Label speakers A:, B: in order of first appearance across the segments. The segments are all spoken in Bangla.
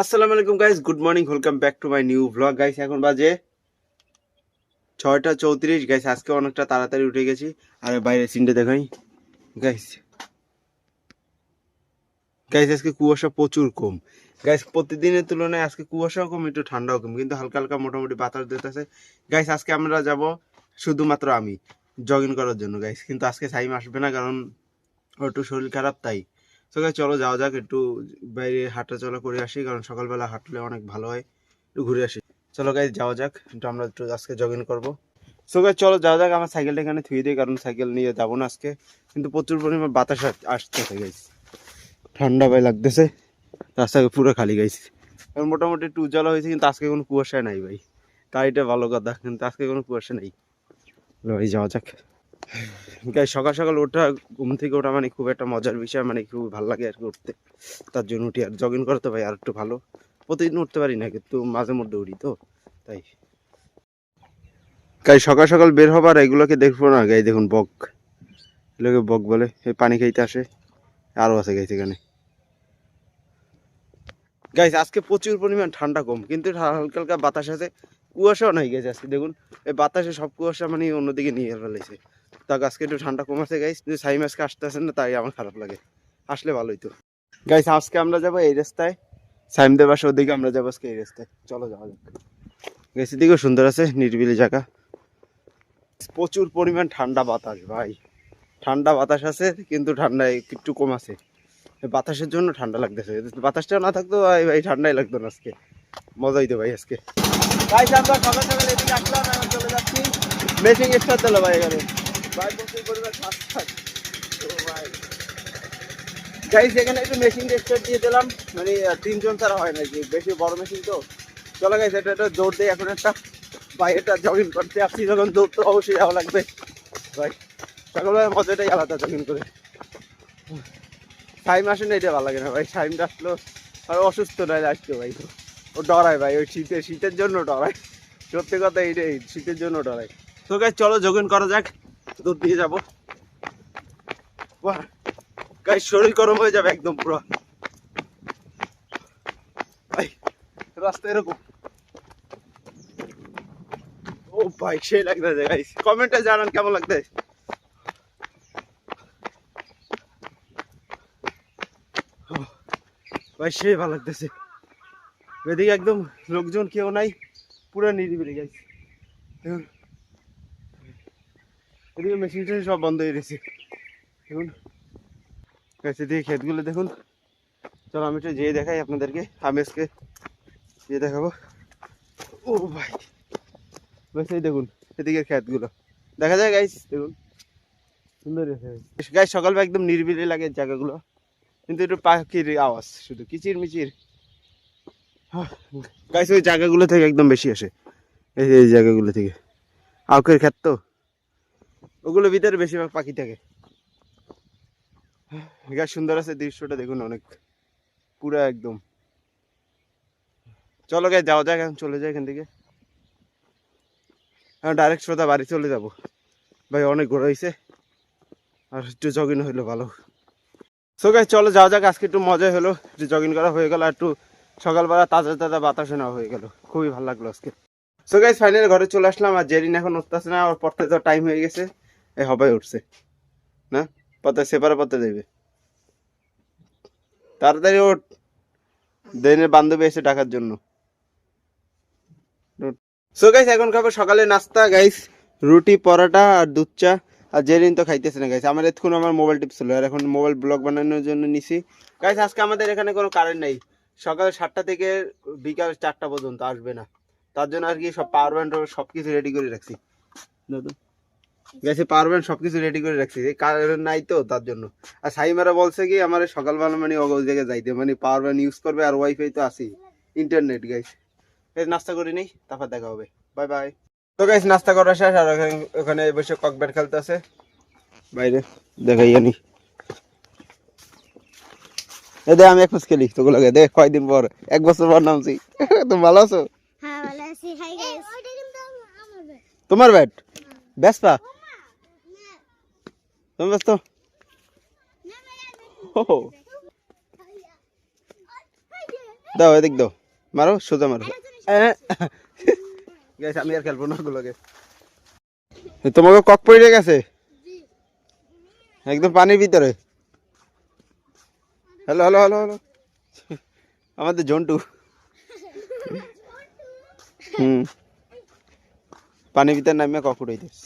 A: আসসালামু আলাইকুম guys good morning welcome back to my new vlog guys এখন বাজে ছয়টা চৌত্রিশ গাইস আজকে অনেকটা তাড়াতাড়ি উঠে গেছি। আর বাইরে সিনটা দেখাই। গাইস গাইস আজকে কুয়াশা প্রচুর কম। গাইস প্রতিদিনের তুলনায় আজকে কুয়াশাও কম, একটু ঠান্ডাও কম, কিন্তু হালকা হালকা মোটামুটি বাতাস দিতেছে। গাইস আজকে আমরা যাব শুধুমাত্র আমি জগিং করার জন্য গাইস কিন্তু আজকে সাইম আসবে না, কারণ ওর একটু শরীর খারাপ, তাই তো চলো, যাওয়া যাক, একটু বাইরে হাঁটা চলা করে আসি, কারণ সকালবেলা হাঁটলে অনেক ভালো হয়। একটু ঘুরে আসি। চলো গাইস যাওয়া যাক, একটু আমরা একটু আজকে জগিং করব। সো গাইস চলো, যাওয়া যাক, আমার সাইকেলটা এখানে থুয়ে দিই, কারণ সাইকেল নিয়ে যাব না আজকে। কিন্তু প্রচুর পরিমাণ বাতাস আস- আসতেছে গাইস ঠান্ডা ভাই লাগতেছে রাস্তা পুরো খালি গাইস এখন মোটামুটি একটু উজ্জ্বলা হয়েছে, কিন্তু আজকে কোনো কুয়াশা নাই ভাই। তাই এটা ভালো কথা, কিন্তু আজকে কোনো কুয়াশা নেই। ভাই, যাওয়া যাক। গাই সকাল সকাল ওঠা ঘুম থেকে ওঠা মানে খুব একটা মজার বিষয় মানে খুব ভালো লাগে আর কি উঠতে। তার জন্য উঠি আর জগিং করতে ভাই আর একটু ভালো। প্রতিদিন উঠতে পারি না, কিন্তু মাঝে মধ্যে উঠি তো, তাই। গাই সকাল সকাল বের হবার এগুলোকে দেখব না গাই দেখুন বক। এগুলোকে বক বলে, এই পানি খাইতে আসে। আরও আছে গাইছে এখানে। গাইস, আজকে প্রচুর পরিমাণ ঠান্ডা কম, কিন্তু হালকা হালকা বাতাস আছে। কুয়াশাও নাই গেছে আজকে, দেখুন। এই বাতাসে সব কুয়াশা মানে অন্যদিকে নিয়ে ফেলেছে। তা আজকে একটু ঠান্ডা কম আছে গাইস কিন্তু সাইম আজকে আসতেছে না, তাই আমার খারাপ লাগে। আসলে ভালোই তো। গাইস আজকে আমরা যাব এই রাস্তায়। সাইমদের বাসা ওদিকে আমরা যাব আজকে এই রাস্তায়। চলো যাওয়া যাক। গাইস এদিকেও সুন্দর আছে, নিরিবিলি জায়গা। প্রচুর পরিমাণ ঠান্ডা বাতাস, ভাই। ঠান্ডা বাতাস আছে, কিন্তু ঠান্ডা একটু কম আছে। বাতাসের জন্য ঠান্ডা লাগতেছে। বাতাসটা না থাকতো, ভাই ভাই, ঠান্ডাই লাগতো না আজকে। মজা হইতো ভাই, আজকে। গাইস আমরা সকাল সকাল এদিকে আসলাম চলে যাচ্ছি। মেশিং স্টার দিল ভাই, এখানে। ভাই ফাস। ভাই গাইস এখানে একটু মেশিন স্টার দিয়ে দিলাম। মানে তিনজন ছাড়া হয় নাকি বেশি বড় মেশিন তো। চলো গাইস এটা একটা দৌড় দেই এখন একটা ভাই এটা জগিং করতে আসছি, যখন দৌড় তো অবশ্যই যাওয়া লাগবে। ভাই সকালবেলা মজাটাই আলাদা জগিং করে। টাইম আসে না, এটা ভালো লাগে না ভাই। টাইমটা আসলো, আর অসুস্থ নয় আসতো ভাই ও ডরায় ভাই, ওই শীতের শীতের জন্য ডরায়। সত্যি কথা, এইটাই, শীতের জন্য ডরায়। তো গাই চলো যোগন করা যাক। দূর দিয়ে যাব। গাই শরীর গরম হয়ে যাবে একদম পুরো। রাস্তা এরকম। ও ভাই, সেই লাগতেছে গাইস কমেন্টে জানান কেমন লাগতেছে। ভাই, সেই ভালো লাগতেছে। এদিকে একদম লোকজন কেউ নাই, পুরো নিরিবিলি দেখুন এদিকে মেশিন টেশিন সব বন্ধ হয়ে গেছে। দেখুন। গাছ এদিকে ক্ষেতগুলো দেখুন। চলো আমি একটু যেয়ে দেখাই আপনাদেরকে আমি আজকে যেয়ে দেখাবো। ও ভাই। বেশ, এই দেখুন এদিকে ক্ষেতগুলো। দেখা যায় গাইস দেখুন। সুন্দর গাইস সকালবেলা একদম নিরিবিলি লাগে জায়গাগুলো। কিন্তু একটু পাখির আওয়াজ, শুধু কিচির মিচির। গাইস ওই জায়গাগুলো থেকে একদম বেশি আসে। এই এই জায়গাগুলো থেকে। আউকের ক্ষেত তো। ওগুলো ভিতরে বেশিরভাগ পাখি থাকে। গাছ সুন্দর আছে, দৃশ্যটা দেখুন অনেক। পুরো একদম। চলো গাই যাওয়া যাক, এখন চলে যাই এখান থেকে। এখন ডাইরেক্ট সোজা বাড়ি চলে যাব। ভাই, অনেক ঘোরা হয়েছে আর একটু জগিং হইল ভালো। সো গাই চলো যাওয়া যাক, আজকে একটু মজা হলো। একটু জগিং করা হয়ে গেল, আর একটু সকালবেলা তাজা তাজা বাতাস নেওয়া হয়ে গেল। খুবই ভালো লাগল আজকে। সো গাইজ ফাইনালি ঘরে চলে আসলাম, আর জেরিন এখন উঠতেছে না আর পড়তে তো টাইম হয়ে গেছে। এই হবাই উঠছে। না? পথে সেপারে পথে দেবে তাড়াতাড়ি ওঠ দেনের বান্ধবী এসে ডাকার জন্য। সো গাইস এখন খাব সকালে নাস্তা গাইস রুটি, পরোটা আর দুধ চা। আর জেরিন তো খাইতেছে না গাইস আমার এতক্ষণ আমার মোবাইল টিপছিল আর এখন মোবাইল ব্লগ বানানোর জন্য নিছি। গাইস আজকে আমাদের এখানে কোনো কারেন্ট নেই। সকাল সাতটা থেকে বিকাল চারটা পর্যন্ত আসবে না। তার জন্য আর কি সব পাওয়ার ব্যান্ড সব কিছু রেডি করে রাখছি। গেছে পাওয়ার ব্যান্ড সব কিছু রেডি করে রাখছি। এই কারেন্ট নাই তো তার জন্য। আর সাইমারা বলছে কি আমার সকালবেলা মানে ওই জায়গায় যাইতে। মানে পাওয়ার ব্যান্ড ইউজ করবে আর ওয়াইফাই তো আছেই। ইন্টারনেট গাইস এই নাস্তা করে নেই তারপর দেখা হবে। বাই বাই তো গাইস নাস্তা করা শেষ আর ওখানে- ওখানে বসে ককব্যাট খেলতে আছে বাইরে দেখাই জানি এ দে আমি এক মাস খেলি তোগুলো দে কয়দিন পর এক বছর পর নামছি। তুমি ভালো আছো?
B: হ্যাঁ
A: তোমার ব্যাট ব্যস্তা তুমি ব্যস্ত দাও এদিক দাও মারো সোজা মারো গাইস আমি আর খেলব না ওগুলোকে তোমাকে কক পড়ে গেছে একদম পানির ভিতরে হ্যালো হ্যালো হ্যালো হ্যালো আমাদের জন্টু হুম পানির ভিতরে নামিয়ে কক উড়াইতেস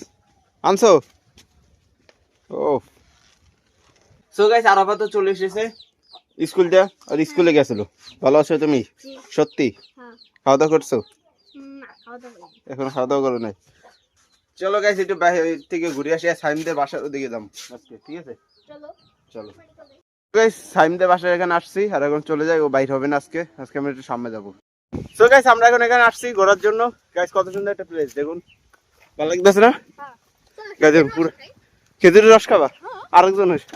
A: আনছো ও সো গাইস আরাফাত চলে এসেছে। স্কুল আর স্কুলে গেছিল। ভালো আছো তুমি? সত্যি?
B: হ্যাঁ।
A: খাওয়া দাওয়া করছ। এখন খাওয়া দাওয়া করো নাই। চলো গাইস একটু বাইরে থেকে ঘুরে আসি সাইমদের বাসার ওদিকে যাম আজকে ঠিক আছে?
B: চলো।
A: চলো। গাইস সাইমদের বাসার এখানে আসছি আর এখন চলে যাই ও বাইর হবে না আজকে। আজকে আমরা একটু সামনে যাব। সো গাইস আমরা এখন এখানে আসছি ঘোরার জন্য। গাইস কত সুন্দর একটা প্লেস দেখুন। ভালো লাগতেছে না?
B: হ্যাঁ।
A: পুরো খেজুরের রস খাবা? আরেকজন এসে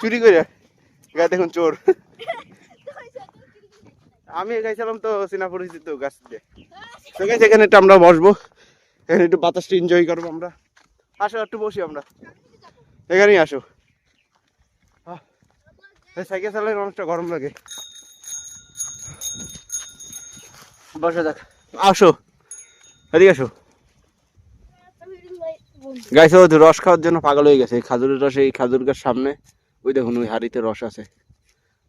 A: চুরি করে গায়ে দেখুন চোর। আমি খাইছিলাম তো চিনা পরিচিত গাছ দিয়ে। তো গাছ এখানে একটু আমরা বসবো। এখানে একটু বাতাসটা এনজয় করব আমরা। আসো একটু বসি আমরা। এখানেই আসো। সাইকেল চালালে অনেকটা গরম লাগে। বসে যাক। আসো। এদিকে আসো। গাইছে রস খাওয়ার জন্য পাগল হয়ে গেছে। খাজুরের রস, এই খাজুর গাছ সামনে, ওই দেখুন, ওই হাড়িতে রস আছে।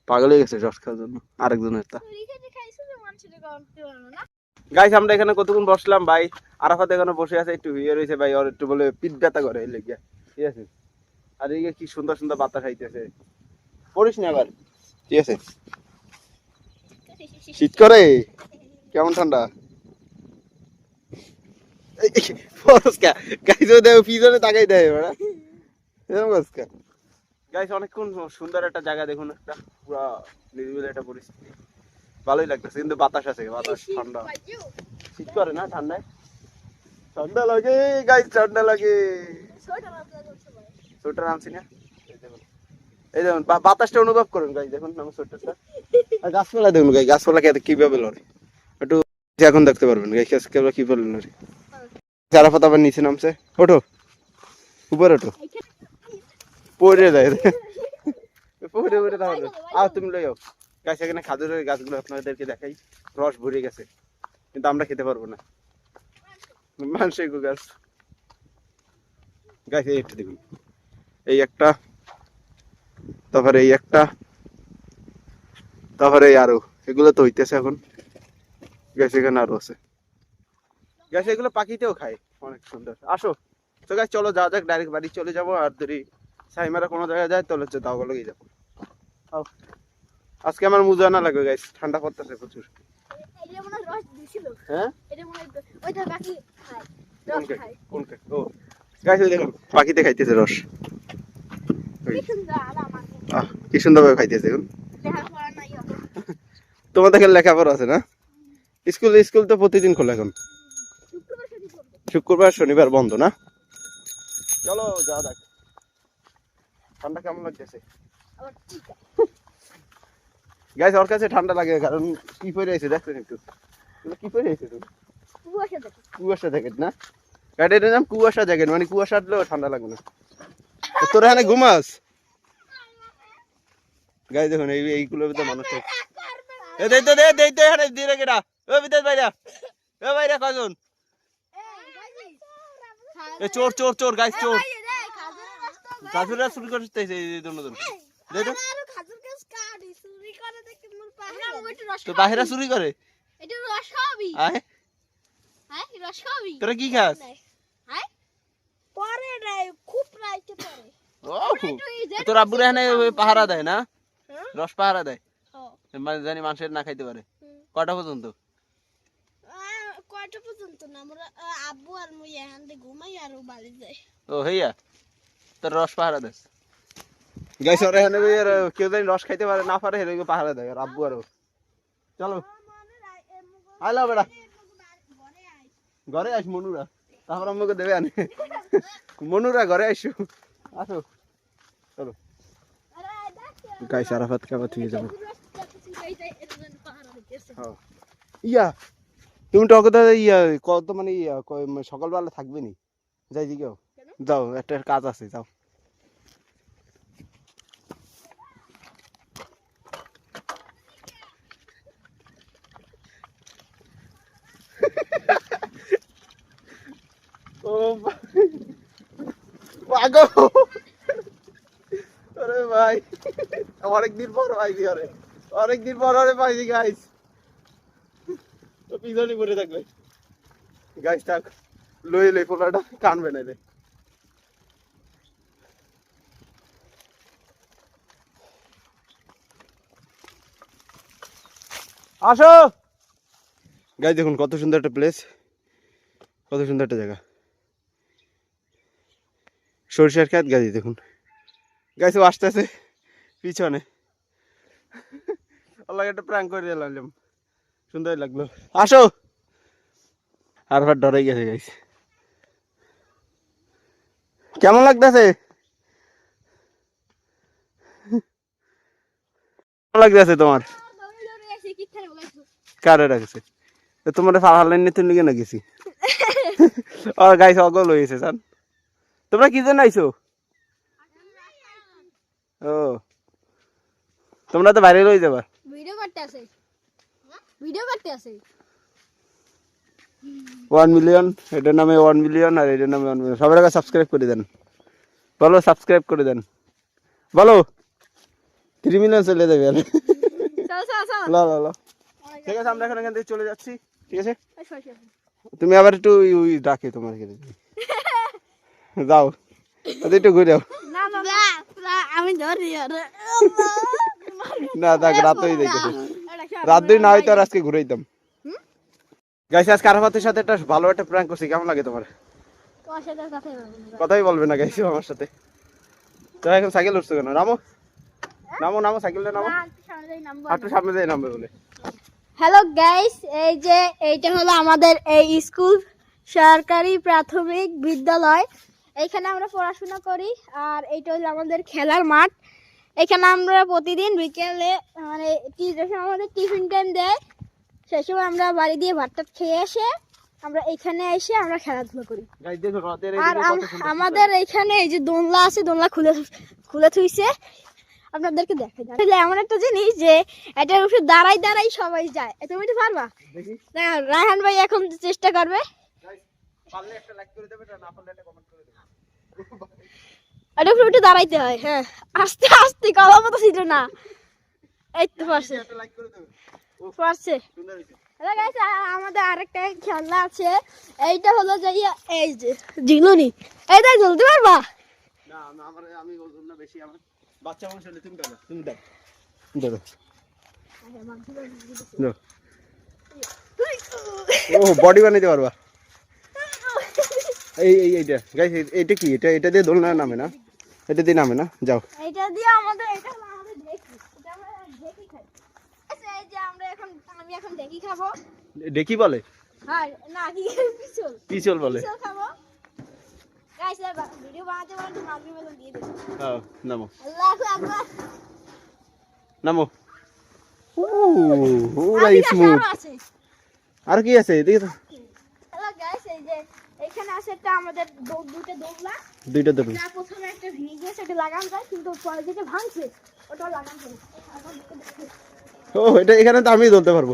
A: পাগল হয়ে গেছে রস খাওয়ার জন্য, আরেকজনের তা। গাইস, আমরা এখানে কতক্ষণ বসলাম? ভাই, আরাফাত এখানে বসে আছে, একটু ইয়ে রয়েছে, ভাই, ওর একটু বলে পিঠ ব্যথা করে ঠিক আছে? আর এদিকে কি সুন্দর সুন্দর বাতাস খাইতেছে পড়িস না আবার? ঠিক আছে? শীত করে? কেমন ঠান্ডা? গাইস ও দেখো পিছনে তাকাই দেয় ওরা। এরকম গাইস অনেকক্ষণ সুন্দর একটা জায়গা দেখুন একটা পুরা নিরিবিলি একটা পরিস্থিতি। ভালোই লাগতেছে কিন্তু বাতাস আছে বাতাস ঠান্ডা। শীত করে না ঠান্ডায়? ঠান্ডা লাগে গাইস ঠান্ডা লাগে। সোয়েটার আনছি না। এই দেখুন। বাতাসটা অনুভব করুন গাইস দেখুন আমার সোয়েটারটা আর গাছপালা দেখুন গাই গাছপালা কে কীভাবে লড়ে? একটু এখন দেখতে পারবেন গাই গাছপালা কীভাবে লড়ে চারাপাতা আবার নিচে নামছে। ওঠো। উপরে ওঠো। পড়ে যায় পড়ে পড়ে তাহলে। আও তুমি লই গাছ এখানে খাজুরের গাছগুলো আপনাদেরকে দেখাই। রস ভরে গেছে। কিন্তু আমরা খেতে পারব না। মানুষের গাছ। গাছ, এই একটা দেখুন। এই একটা। তারপরে এই একটা। তারপরে এই আরও। এগুলো তো হইতেছে এখন। গাছ এখানে আরও আছে। গাছ এগুলো পাখিতেও খায়। অনেক সুন্দর। আসো। তো গাছ চলো যাওয়া যাক ডাইরেক্ট বাড়ি চলে যাব আর যদি সাইমারা কোনো জায়গায় যায় তাহলে হচ্ছে দাও লগেই যাব। আজকে আমার মুজা না লাগবে গাইস ঠান্ডা পড়তেছে প্রচুর।
B: হয়
A: পাখিতে খাইতেছে রস।
B: কি
A: সুন্দরভাবে খাইতেছে
B: নাই
A: তোমাদের এখানে লেখাপড়া আছে না? স্কুল স্কুল তো প্রতিদিন খোলা এখন।
B: শুক্রবার
A: শনিবার বন্ধ না? চলো যাওয়া যাক। ঠান্ডা কেমন লাগতেছে?
B: আবার
A: গাইস ওর কাছে ঠান্ডা লাগে কারণ কি পরে আছে দেখছেন একটু? কি পরে আছে তুমি?
B: কুয়াশা দেখো।
A: কুয়াশা জ্যাকেট না? গাড়িটার নাম কুয়াশা জ্যাকেট মানে কুয়াশা আসলেও ঠান্ডা লাগবে না। তোরা এখানে ঘুমাস? গাই দেখুন এই এইগুলোর ভিতরে মানুষ দেই তো দে দেই তো এখানে দিয়ে কেটা ও বিদেশ বাইরা ও বাইরা কজন? এ চোর চোর চোর গাইস চোর করতে এই দুজন তো তো বাহিরা চুরি করে
B: এটা রস খাবি
A: আয়
B: হ্যাঁ রস খাবি
A: তোরা কি খাস
B: হ্যাঁ নাই খুব রাইতে পরে
A: ও তোর ওই পাহারা দেয় না
B: হ্যাঁ?
A: রস পাহারা দেয়
B: হ্যাঁ।
A: মানে জানি মানুষের না খাইতে পারে কটা পর্যন্ত
B: কয়টা পর্যন্ত না আমরা আব্বু আর মুই এখান থেকে ঘুমাই আর ও বাড়ি যাই
A: ও হইয়া তোর রস পাহারা দেস গাইস ওরা এখানে ওই আর কেউ জানি রস খাইতে পারে না পারে হেলে পাহারা দেয় আর আব্বু আর চলো। আইলা বেড়া ঘরে আস মনুরা তারপর আমাকে দেবে আনে। মনুরা ঘরে আইসো। আসো। চলো। গাইস আরাফাত খাবার থেকে যাব। হ্যাঁ। ইয়া তুমি টক ইয়া কত মানে, মানে সকালবেলা থাকবে নি যাই দিকে যাও একটা কাজ আছে যাও। ও ভাই অনেকদিন পর ভাই অনেকদিন পর অনেক ভাই গাইস পিছনে পড়ে থাকবে। থাক লই লই পোলাটা কানবে না রে আসো! গাইস দেখুন কত সুন্দর একটা প্লেস কত সুন্দর একটা জায়গা। সরিষার খেত গাছ দেখুন। গাছ আসতে আছে পিছনে। আল্লাহ একটা প্র্যাঙ্ক করে দিলাম। সুন্দর লাগল। আসো। আর ভার ডরাই গেছে গাইস কেমন লাগতেছে? লাগতেছে তোমার? কারে রাখছে তোমার ফাড়া লাইন নিয়ে না গেছি? ও গাইস অগল হয়েছে, জান। তোমরা কি জন্য আইছো? ও। তোমরা তো বাইরে রয়ে যাবা।
B: ভিডিও করতে আছে ভিডিও করতে আছে।
A: ওয়ান মিলিয়ন এটার নামে ওয়ান মিলিয়ন আর এটার নামে ওয়ান মিলিয়ন সবার আগে সাবস্ক্রাইব করে দেন। বলো সাবস্ক্রাইব করে দেন। বলো থ্রি মিলিয়ন চলে যাবে আর।
B: চল চল চল।
A: ল ল ল। ঠিক আছে আমরা এখন এখান থেকে চলে যাচ্ছি। ঠিক আছে? তুমি আবার একটু ডাকে তোমার কেটে যাও। তাহলে একটু ঘুরে যাও।
B: না না না। আমি ধরি
A: না দেখ রাত হয়ে দেখেছে রাত দুই না হয়তো আর আজকে ঘুরে দিতাম গাইস আজকে আরাফাতের সাথে একটা ভালো একটা প্র্যাঙ্ক করছি। কেমন লাগে তোমার? কথাই বলবে না। গাইস আমার সাথে। তো এখন সাইকেল উঠছো কেন? নামো। নামো নামো সাইকেলটা নামো। একটু সামনে যাই নামবে বলে।
B: হ্যালো গাইস এই যে এইটা হলো আমাদের এই স্কুল সরকারি প্রাথমিক বিদ্যালয়। এইখানে আমরা পড়াশোনা করি আর এইটা হলো আমাদের খেলার মাঠ। এখানে আমরা প্রতিদিন বিকেলে মানে যখন আমাদের টিফিন টাইম দেয় সেই সময় আমরা বাড়ি দিয়ে ভাত টাত খেয়ে এসে আমরা এখানে এসে আমরা খেলাধুলা করি।
A: দেখো
B: আর আমাদের এখানে এই যে দোলনা আছে দোলনা খুলে খুলে থুইছে। আপনাদেরকে দেখাই যাবে এমন একটা জিনিস যে এটার উপরে দাঁড়াই দাঁড়াই সবাই যায়। তুমি তো পারবা? রায়হান ভাই এখন চেষ্টা করবে।
A: পারলে একটা লাইক করে দেবে না পারলে একটা কমেন্ট করে দেবে।
B: এটার উপরে উঠে দাঁড়াইতে হয় হ্যাঁ। আস্তে আস্তে কথা মতো ছিল না। এই তো পারছে।
A: একটা লাইক করে দেবে।
B: পারছে। আমাদের আরেকটা খেলনা আছে। এইটা হলো যে এই যে ঝিলুনি এইটা ঝুলতে পারবা?
A: না না, আমার আমি ওজন না বেশি আমার বাচ্চা মানুষ হলে তুমি দেখো তুমি দেখ। দেখো দেখো ও বডি বানাইতে পারবা। এই এই এইটা। গাইস এটা কি? এটা এটা দিয়ে দোলনা নামে না? এটা দিয়ে নামে না? যাও।
B: এইটা দিয়ে আমাদের এটা আমাদের ঢেকি এটা আমরা ঢেকি খাই। আচ্ছা এই যে আমরা এখন আমি এখন ঢেকি খাব।
A: দেখি বলে?
B: আর না কি পিছল?
A: পিছল বলে।
B: পিছল খাব। গাইস ভিডিও বানাতে বানাতে মাগরি মেলন দিয়ে দেবো।
A: হ্যাঁ নামো।
B: আল্লাহু আকবার
A: নামো। ও
B: আরেকটা
A: স্মুথ
B: আছে
A: আর কি আছে? তো
B: হ্যালো গাইস এই যে এখানে আছে একটা আমাদের দুটো দৌড়লা
A: দুইটা ধরুন
B: যা প্রথমে একটা ভেঙে গেছে এটা লাগানো যায় কিন্তু পরে ভাঙছে লাগানো যায়।
A: ও এটা এখানে তো আমি ধরতে পারব।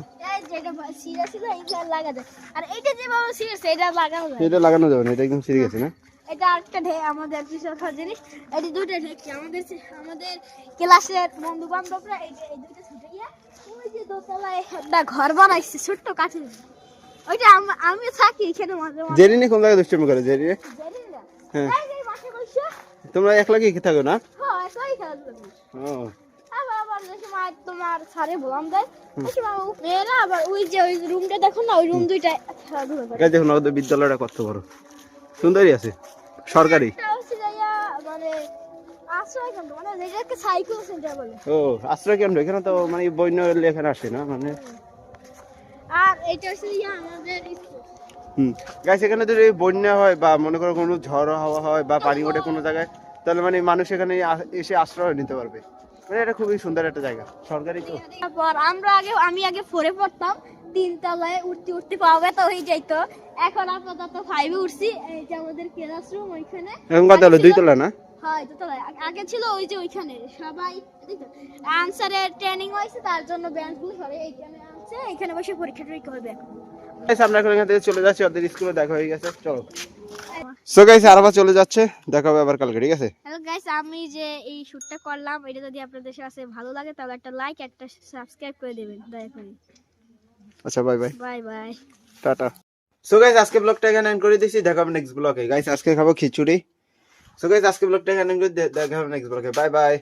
B: যেটা সিরা ছিল এইটা লাগা যায়। আর এইটা যেভাবে সিরিয়াস এটা লাগানো যায়।
A: এটা লাগানো যাবে না এটা একদম সিরিয়াস না?
B: এটা আরেকটা ঢে আমাদের পিছনে জিনিস। এটা দুটো আমাদের আমাদের ক্লাসের বন্ধু বান্ধবরা এই যে- এই দুটো ছুটে গিয়ে ওই যে দোতলায় একটা ঘর বানাইছে ছোট্ট কাঠের। ওইটা আম- থাকি এখানে মাঝে মাঝে।
A: জেরিনে কোন জায়গায় দুষ্টামি করে জেরিনে হ্যাঁ। তোমরা একলা কি থাকো না?
B: হ্যাঁ একলাই খেলাধুলা
A: ও।
B: আবার আবার সময় তোমার স্যারে বলাম দেয় ওই সময় ও মেয়েরা আবার ওই যে ওই রুমটা দেখো না ওই রুম দুইটা খেলাধুলা করে।
A: গাছ দেখুন আমাদের বিদ্যালয়টা কত বড়। সুন্দরই আছে সরকারি।
B: মানে আশ্রয় কেন্দ্র মানে যেটাকে সাইকেল সেন্টার বলে।
A: ও আশ্রয় কেন্দ্র এখানে তো মানে বন্য এখানে আসে না মানে
B: এটা হচ্ছে আমাদের
A: হুম। গাছ এখানে যদি বন্যা হয় বা মনে করো কোনো ঝড় হাওয়া হয় বা পানি ওঠে কোনো জায়গায় তাহলে মানে মানুষ এখানে এসে আশ্রয় নিতে পারবে। মানে এটা খুবই সুন্দর একটা জায়গা। সরকারি তো।
B: তারপর আমরা আগে আমি আগে ফোরে পড়তাম তিন তলায় উঠতে উঠতে পাওয়া তো হয়ে যাইতো। এখন আপাতত ফাইভে উঠছি এই যে আমাদের ক্লাসরুম ওইখানে।
A: এখন কত হলো দুই তলা না?
B: হয় দোতলায় আগে ছিল ওই যে ওইখানে সবাই আনসারের ট্রেনিং হয়েছে তার জন্য ব্যাংকগুলো সবাই এইখানে এখানে বসে পরীক্ষা টরীক্ষা হবে
A: গাইস, আমরা এখন এখান থেকে চলে যাচ্ছি ওদের স্কুলে দেখা হয়ে গেছে চলো। সো গাইস আরবা চলে যাচ্ছে দেখা হবে আবার কালকে ঠিক আছে?
B: হ্যালো গাইস আমি যে এই শ্যুটটা করলাম এটা যদি আপনাদের কাছে ভালো লাগে তাহলে একটা লাইক একটা সাবস্ক্রাইব করে দেবেন দয়া করে।
A: আচ্ছা bye bye
B: bye bye
A: tata. So guys আজকে ব্লগটা এখানে এন্ড করে দিছি দেখা হবে নেক্সট ব্লগে গাইস আজকে খাব খিচুড়ি। সো গাইস আজকে ব্লগটা এখানে end করে দে- দেখা হবে নেক্সট ব্লগে বাই বাই